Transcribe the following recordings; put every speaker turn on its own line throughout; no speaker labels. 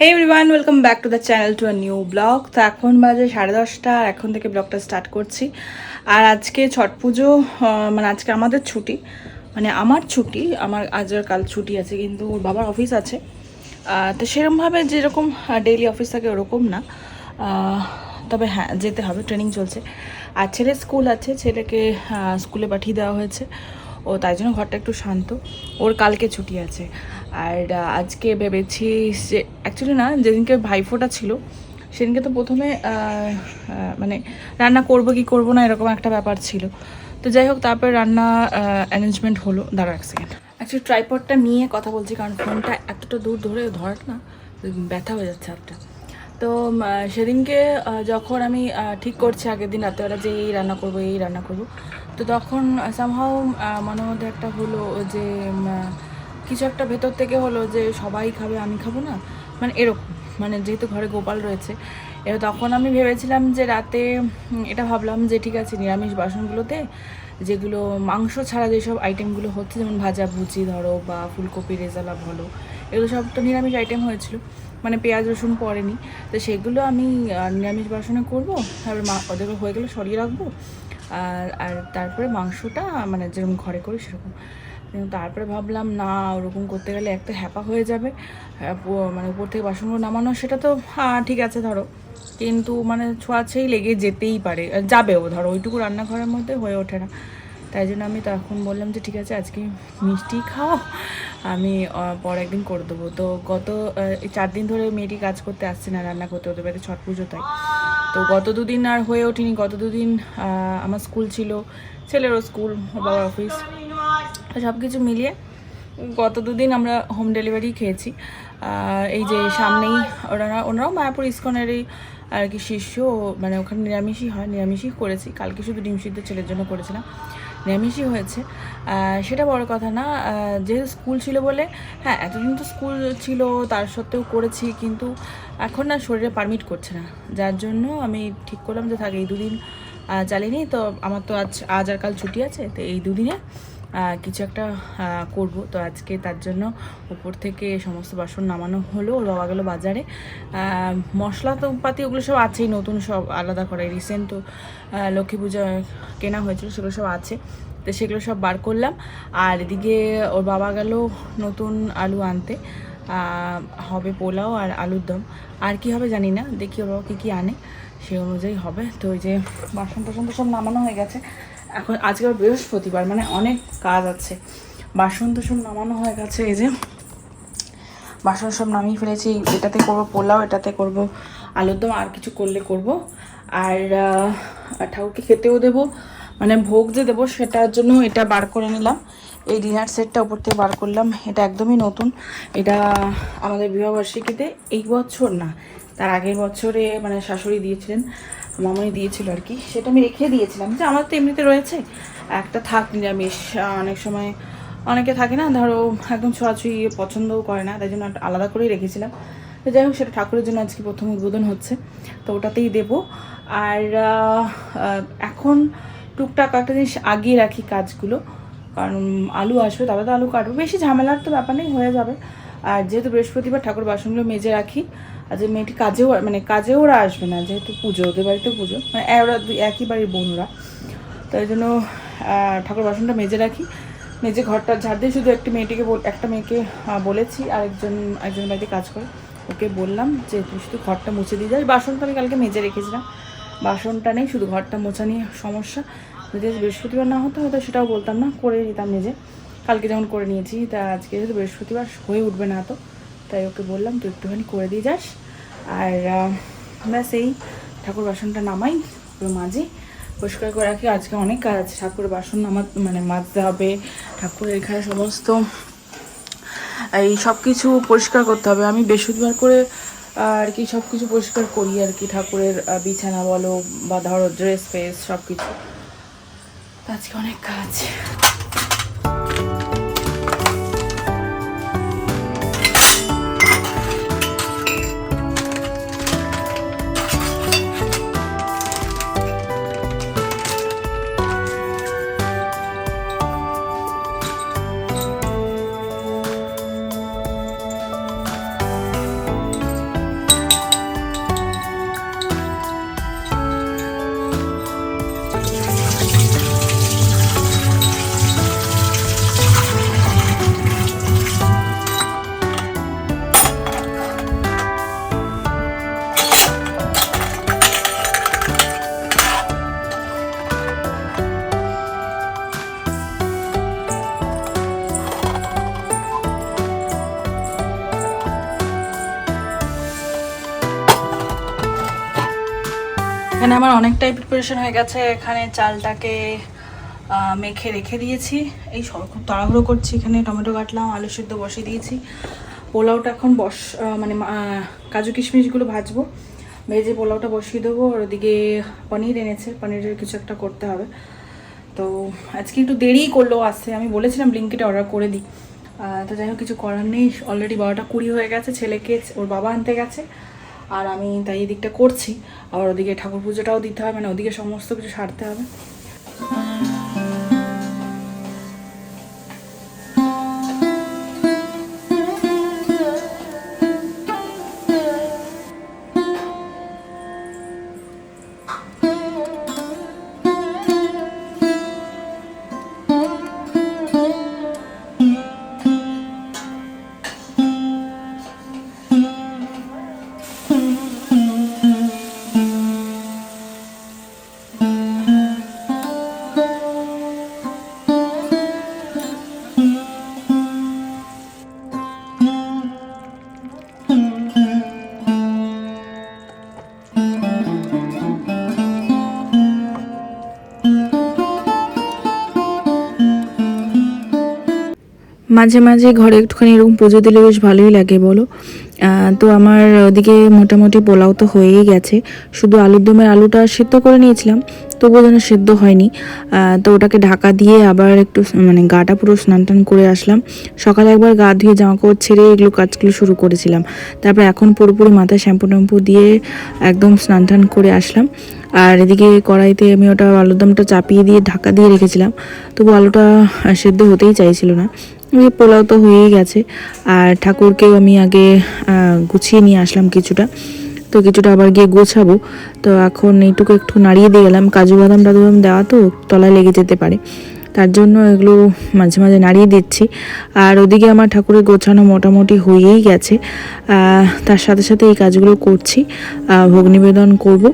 Hey everyone welcome back to the channel to a new blog তো এখন বাজে সাড়ে দশটা আর এখন থেকে ব্লগটা স্টার্ট করছি। আর আজকে ছট পুজো মানে আজকে আমাদের ছুটি। মানে আমার ছুটি, আমার আজ আর কাল ছুটি আছে, কিন্তু ওর বাবার অফিস আছে। তো সেরকমভাবে যেরকম ডেইলি অফিস থাকে ওরকম না। তবে হ্যাঁ যেতে হবে ট্রেনিং চলছে। আর ছেলের স্কুল আছে, ছেলেকে স্কুলে পাঠিয়ে দেওয়া হয়েছে। ও তাই জন্য ঘরটা একটু শান্ত। ওর কালকে ছুটি আছে। আর আজকে ভেবেছি যে অ্যাকচুয়ালি না, যেদিনকে ভাইফোঁটা ছিল, সেদিনকে তো প্রথমে মানে রান্না করব কি করব না এরকম একটা ব্যাপার ছিল। তো যাই হোক, তারপরে রান্না অ্যারেঞ্জমেন্ট হলো। দাঁড়া এক সেকেন্ড অ্যাকচুয়ালি ট্রাইপডটা নিয়ে কথা বলছি, কারণ ফোনটা এতটা দূর ধরে ধর না, ব্যথা হয়ে যাচ্ছে হাতটা। তো সেদিনকে যখন আমি ঠিক করছি আগের দিন রাত্রেবেলা যে এই রান্না করব, এই রান্না করব, তো তখন সামহাও মনের মধ্যে একটা হলো যে কিছু একটা ভেতর থেকে হলো যে সবাই খাবে, আমি খাব না। মানে এরকম। মানে যেহেতু ঘরে গোপাল রয়েছে এবার তখন আমি ভেবেছিলাম যে রাতে এটা ভাবলাম যে ঠিক আছে, নিরামিষ বাসনগুলোতে যেগুলো মাংস ছাড়া যেসব আইটেমগুলো হচ্ছে, যেমন ভাজা ভুজি ধরো বা ফুলকপি, রেজালা বলো, এগুলো সব তো নিরামিষ আইটেম হয়েছিল। মানে পেঁয়াজ, রসুন পড়েনি। তো সেগুলো আমি নিরামিষ বাসনে করব। তারপরে মা ওদের হয়ে গেলে সরিয়ে রাখব। আর আর তারপরে মাংসটা মানে যেরকম ঘরে করি সেরকম। কিন্তু তারপরে ভাবলাম না ওরকম করতে গেলে একটা হ্যাপা হয়ে যাবে। আহ, মানে উপর থেকে বাসনগুলো নামানো সেটা তো হ্যাঁ ঠিক আছে ধরো। কিন্তু মানে ছোঁয়াছেই লেগে যেতেই পারে যাবেও ধরো ওইটুকু রান্নাঘরের মধ্যে হয়ে ওঠে না। তাই জন্য আমি তখন বললাম যে ঠিক আছে আজকে মিষ্টি খাও আমি পর একদিন করে দেবো। তো গত চার দিন ধরে মেয়েটি কাজ করতে আসছে না রান্না করতে ওদের বাড়িতে ছট পুজো তাই। তো গত দুদিন আর হয়ে ওঠেনি গত দুদিন আমার স্কুল ছিল ছেলেরও স্কুল বাবার অফিস। সব কিছু মিলিয়ে গত দুদিন আমরা হোম ডেলিভারি খেয়েছি। এই যে সামনেই ওনারা, ওনারাও মায়াপুর ইস্কনেরই আর কি শিষ্য মানে ওখানে নিরামিষই হয়, নিরামিষই করেছি। কালকে শুধু ডিম সিদ্ধ ছেলের জন্য করেছিলাম। নিরামিষই হয়েছে। সেটা বড় কথা না যেহেতু স্কুল ছিল বলে হ্যাঁ এতদিন তো স্কুল ছিল, তার সত্ত্বেও করেছি, কিন্তু এখন না শরীরে পারমিট করছে না। যার জন্য আমি ঠিক করলাম যে থাকে, এই দুদিন চালিয়ে নিই। তো আমার তো আজ আজ আর কাল ছুটি আছে, তো এই দুদিনে কিছু একটা করব। তো আজকে তার জন্য উপর থেকে সমস্ত বাসন নামানো হলো। ওর বাবা গেলো বাজারে। মশলা তো পাতি ওগুলো সব আছেই, নতুন সব আলাদা করে। রিসেন্ট তো লক্ষ্মী পূজা কেনা হয়েছিল, সেগুলো সব আছে। তো সেগুলো সব বার করলাম। আর এদিকে ওর বাবা গেল নতুন আলু আনতে। হবে পোলাও আর আলুর দম। আর কি হবে জানি না, দেখি ওর বাবা কী কী আনে। সেই অনুযায়ী হবে। তো ওই যে বাসন টাসন তো সব নামানো হয়ে গেছে। এখন আজকে বৃহস্পতিবার মানে অনেক কাজ আছে। বাসন সব নামানো হয়ে গেছে, এই যে বাসন সব নামিয়ে ফেলেছি। এটাতে করব পোলাও, এটাতে করব আলুর দম, আর কিছু করলে করব। আর ঠাকুরকে খেতেও দেবো। মানে ভোগ যে দেবো, সেটার জন্য এটা বার করে নিলাম। এই ডিনার সেটটা উপর থেকে বার করলাম। এটা একদমই নতুন। এটা আমাদের বিবাহবার্ষিকীতে এই বছর না, তার আগের বছরে মানে শাশুড়ি দিয়েছিলেন, মামনি দিয়েছিল আর কি। সেটা আমি রেখে দিয়েছিলাম। যে আমার তো এমনিতে রয়েছে। একটা থাক নিরামিষ। অনেক সময় অনেকে থাকে না, ধরো একদম ছোঁয়াছুঁই পছন্দও করে না, তাই জন্য আলাদা করেই রেখেছিলাম। তো যাই হোক, সেটা ঠাকুরের জন্য আজকে প্রথম উদ্বোধন হচ্ছে। তো ওটাতেই দেবো। আর এখন টুকটাক একটা জিনিস আগিয়ে রাখি কাজগুলো। কারণ আলু আসবে তবে তো আলু কাটবো। বেশি ঝামেলার তো ব্যাপার নেই, হয়ে যাবে। আর যেহেতু বৃহস্পতিবার ঠাকুর বাসনগুলো মেজে রাখি, আর যে মেয়েটি কাজেও মানে কাজেও ওরা আসবে না, যেহেতু পুজো, ওদের বাড়িতে পুজো মানে ওরা দুই- একই বাড়ির বোনরা তাই জন্য ঠাকুর বাসনটা মেজে রাখি। মেজে ঘরটা ঝাড় দিয়ে শুধু একটি মেয়েটিকে একটা মেয়েকে বলেছি, আরেকজন একজন বাড়িতে কাজ করে। ওকে বললাম যে, তুই শুধু ঘরটা মুছে দিয়ে যাস। তো আমি কালকে মেজে রেখেছিলাম। বাসনটা নেই, শুধু ঘরটা মোছা নিয়ে সমস্যা। যদি বৃহস্পতিবার না হতো, হয়তো সেটাও বলতাম না করে নিতাম নিজে। কালকে যেমন করে নিয়েছি, তা আজকে যেহেতু বৃহস্পতিবার, হয়ে উঠবে না তো। তাই ওকে বললাম, তুই একটুখানি করে দিয়ে যাস। আর ব্যাস এই ঠাকুর বাসনটা নামাই, পুরো মাঝে পরিষ্কার করে রাখি, আজকে অনেক কাজ আছে, ঠাকুরের বাসন নামা মানে মাজতে হবে, ঠাকুরের এখানে সমস্ত, এই সব কিছু পরিষ্কার করতে হবে। আমি বৃহস্পতিবার করে আর কি সব কিছু পরিষ্কার করি আর কি, ঠাকুরের বিছানা বলো বা ধরো ড্রেস ফ্রেস সব কিছু আজকে অনেক কাজ। এখানে আমার অনেকটাই প্রিপারেশন হয়ে গেছে। এখানে চালটাকে মেখে রেখে দিয়েছি। এই সব খুব তাড়াহুড়ো করছি এখানে। টমেটো কাটলাম, আলু সিদ্ধ বসিয়ে দিয়েছি। পোলাওটা এখন বস মানে কাজু কিশমিশগুলো ভাজবো। ভেজে পোলাওটা বসিয়ে দেবো। আর ওদিকে পনির এনেছে। পনিরের কিছু একটা করতে হবে। তো আজকে একটু দেরিই করল আসতে। আমি বলেছিলাম ব্লিঙ্কিটে অর্ডার করে দিই। তো যাই হোক, কিছু করার নেই। অলরেডি বারোটা কুড়ি হয়ে গেছে। ছেলেকে, ওর বাবা আনতে গেছে। আর আমি তাই এদিকটা করছি। আবার ওদিকে ঠাকুর পুজোটাও দিতে হবে মানে ওদিকে সমস্ত কিছু সারতে হবে।
মাঝে মাঝে ঘরে একটুখানি এরকম পুজো দিলে বেশ ভালোই লাগে, বলো? তো আমার ওদিকে মোটামুটি পোলাও তো হয়েই গেছে। শুধু আলুর দমের আলুটা সিদ্ধ করে নিয়েছিলাম, তবুও যেন সিদ্ধ হয়নি। তো ওটাকে ঢাকা দিয়ে আবার একটু মানে গাটা পুরো স্নান টান করে আসলাম। সকালে একবার গা ধুয়ে জামা কাপড় ছেড়ে এগুলো কাজগুলো শুরু করেছিলাম। তারপর এখন পুরোপুরি মাথায় শ্যাম্পু ট্যাম্পু দিয়ে একদম স্নান টান করে আসলাম। আর এদিকে কড়াইতে আমি ওটা আলুর দমটা চাপিয়ে দিয়ে ঢাকা দিয়ে রেখেছিলাম। তবু আলুটা সেদ্ধ হতেই চাইছিল না। পোলাও তো হয়েই গেছে। আর ঠাকুরকেও আমি আগে গুছিয়ে নিয়ে আসলাম কিছুটা। তো কিছুটা আবার গিয়ে গোছাবো। তো এখন এইটুকু একটু নাড়িয়ে দিয়ে গেলাম কাজু বাদাম টাজু বাদাম দেওয়া তো তলায় লেগে যেতে পারে। তার জন্য এগুলো মাঝে মাঝে নাড়িয়ে দিচ্ছি। আর ওদিকে আমার ঠাকুরের গোছানো মোটামুটি হয়েই গেছে। তার সাথে সাথে এই কাজগুলো করছি। ভোগ নিবেদন করব।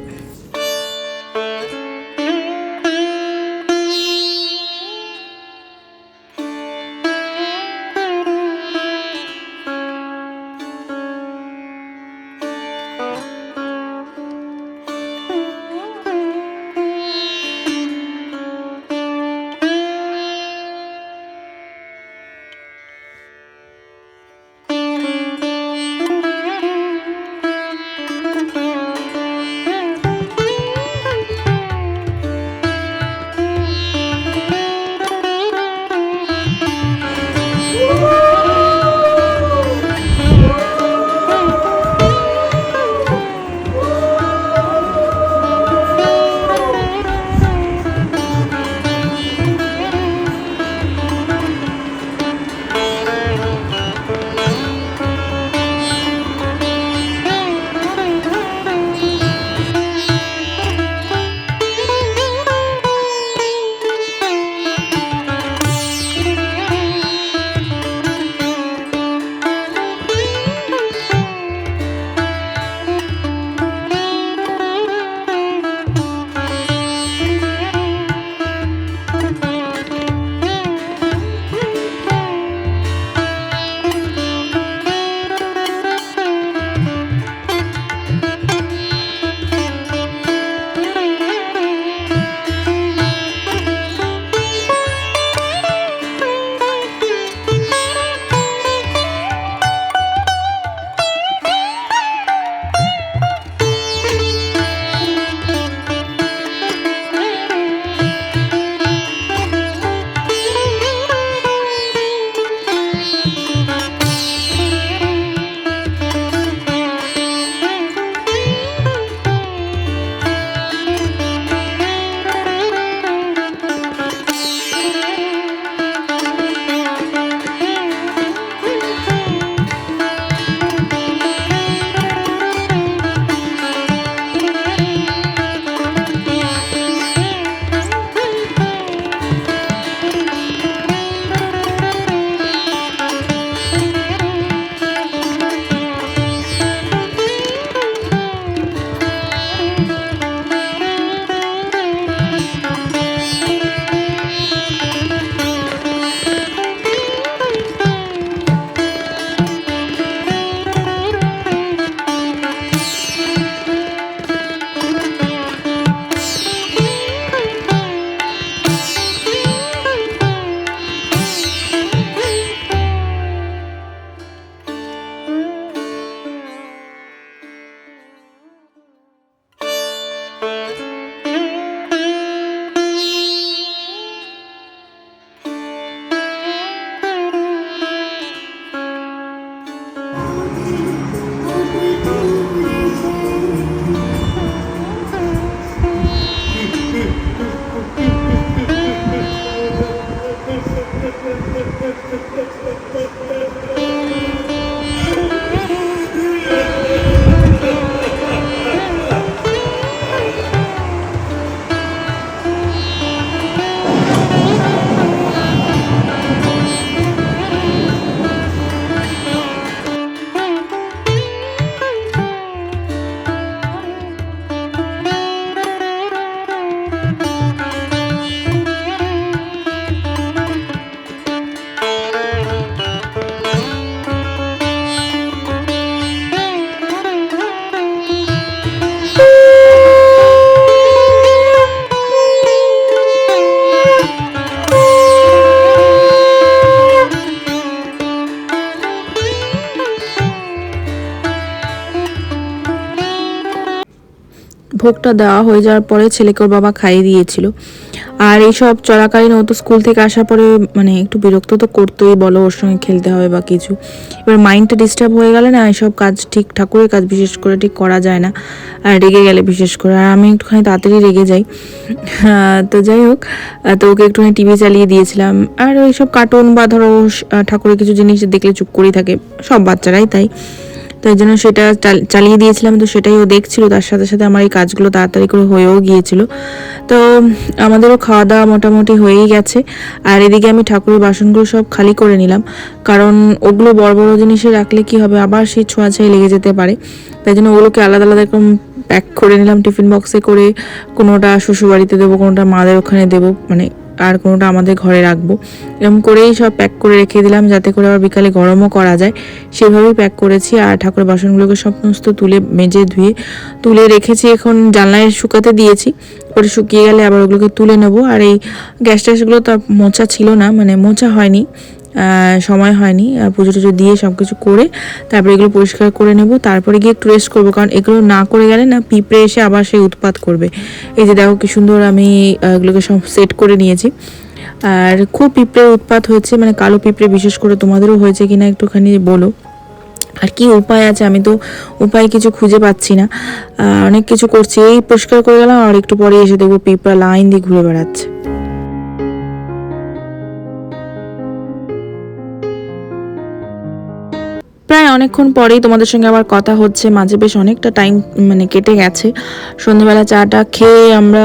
ভোগটা দেওয়া হয়ে যাওয়ার পরে ছেলেকে ওর বাবা খাইয়ে দিয়েছিল। আর এইসব চলাকালীন ও তো স্কুল থেকে আসার পরে মানে একটু বিরক্ত তো করতোই বলো ওর সঙ্গে খেলতে হবে বা কিছু। এবার মাইন্ডটা ডিস্টার্ব হয়ে গেলে না এইসব কাজ ঠিক ঠাকুরের কাজ বিশেষ করে ঠিক করা যায় না। আর রেগে গেলে বিশেষ করে। আর আমি একটুখানি তাড়াতাড়ি রেগে যাই। তো যাই হোক তো ওকে একটুখানি টিভি চালিয়ে দিয়েছিলাম। আর ওইসব কার্টুন বা ধরো ঠাকুরের কিছু জিনিস দেখলে চুপ করেই থাকে। সব বাচ্চারাই তাই। তো এই জন্য সেটা চাল- চালিয়ে দিয়েছিলাম। তো সেটাই ও দেখছিল। তার সাথে সাথে আমার এই কাজগুলো তাড়াতাড়ি করে হয়েও গিয়েছিল। তো আমাদেরও খাওয়া দাওয়া মোটামুটি হয়েই গেছে। আর এদিকে আমি ঠাকুরের বাসনগুলো সব খালি করে নিলাম। কারণ ওগুলো বড় বড় জিনিসে রাখলে কি হবে? আবার সেই ছোঁয়াছাই লেগে যেতে পারে। তাই জন্য ওগুলোকে আলাদা আলাদা এরকম প্যাক করে নিলাম। টিফিন বক্সে করে কোনোটা শ্বশুরবাড়িতে দেবো, কোনোটা মাদের ওখানে দেবো। মানে আর কোনোটা আমাদের ঘরে রাখব। এরকম করেই সব প্যাক করে রেখে দিলাম, যাতে করে আবার বিকালে গরমও করা যায়। সেভাবেই প্যাক করেছি আর ঠাকুরের বাসনগুলোকে সমস্ত তুলে মেজে ধুয়ে, তুলে রেখেছি। এখন জানলায় শুকাতে দিয়েছি। পরে শুকিয়ে গেলে আবার ওগুলোকে তুলে নেব। আর এই গ্যাস ট্যাসগুলো তো মোচা ছিল না মানে মোচা হয়নি। সময় হয়নি। পুজো টুজো দিয়ে সব কিছু করে তারপরে এগুলো পরিষ্কার করে নেব। তারপরে গিয়ে একটু রেস্ট করব কারণ এগুলো না করে গেলে না পিঁপড়ে এসে আবার সেই উৎপাত করবে। এই যে দেখো কি সুন্দর আমি এগুলোকে সব সেট করে নিয়েছি। আর খুব পিঁপড়ের উৎপাত হয়েছে মানে কালো পিঁপড়ে বিশেষ করে তোমাদেরও হয়েছে কিনা একটুখানি বলো। আর কি উপায় আছে আমি তো উপায় কিছু খুঁজে পাচ্ছি না। অনেক কিছু করছি। এই পরিষ্কার করে গেলাম আর একটু পরে এসে দেখব পিঁপড়া লাইন দিয়ে ঘুরে বেড়াচ্ছে। প্রায় অনেকক্ষণ পরেই তোমাদের সঙ্গে আবার কথা হচ্ছে। মাঝে বেশ অনেকটা টাইম মানে কেটে গেছে। সন্ধ্যেবেলা চাটা খেয়ে আমরা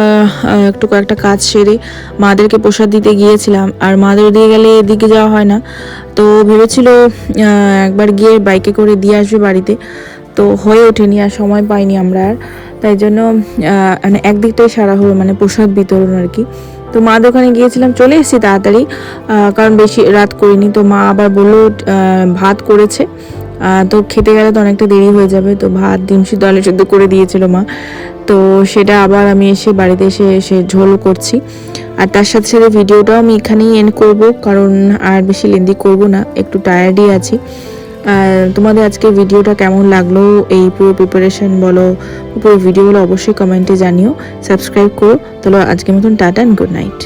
একটু কয়েকটা কাজ সেরে মাদেরকে প্রসাদ দিতে গিয়েছিলাম। আর মাদের দিয়ে গেলে এদিকে যাওয়া হয় না। তো ভেবেছিল একবার গিয়ে বাইকে করে দিয়ে আসবে বাড়িতে। তো হয়ে ওঠেনি আর সময় পাইনি আমরা আর। তাই জন্য মানে একদিকটাই সারা হলো মানে প্রসাদ বিতরণ আর কি। তো মা দোকানে গিয়েছিলাম, চলে এসেছি তাড়াতাড়ি কারণ বেশি রাত করিনি। তো মা আবার বলল ভাত করেছে। তো খেতে গেলে তো অনেকটা দেরি হয়ে যাবে, তো ভাত, ডিম সিদ্ধ, আলু সিদ্ধ করে দিয়েছিল মা। তো সেটা আবার আমি এসে বাড়িতে এসে এসে ঝোল করছি। আর তার সাথে সাথে ভিডিওটাও আমি এখানেই এন্ড করব, কারণ আর বেশি লেন্দি করব না, একটু টায়ার্ডই আছি। তোমাদের আজকে ভিডিওটা কেমন লাগল? এই পুরো প্রিপারেশন বলো, পুরো ভিডিওগুলো অবশ্যই কমেন্টে জানিও। সাবস্ক্রাইব করো। তাহলে আজকের মতন টাটা অ্যান্ড গুড নাইট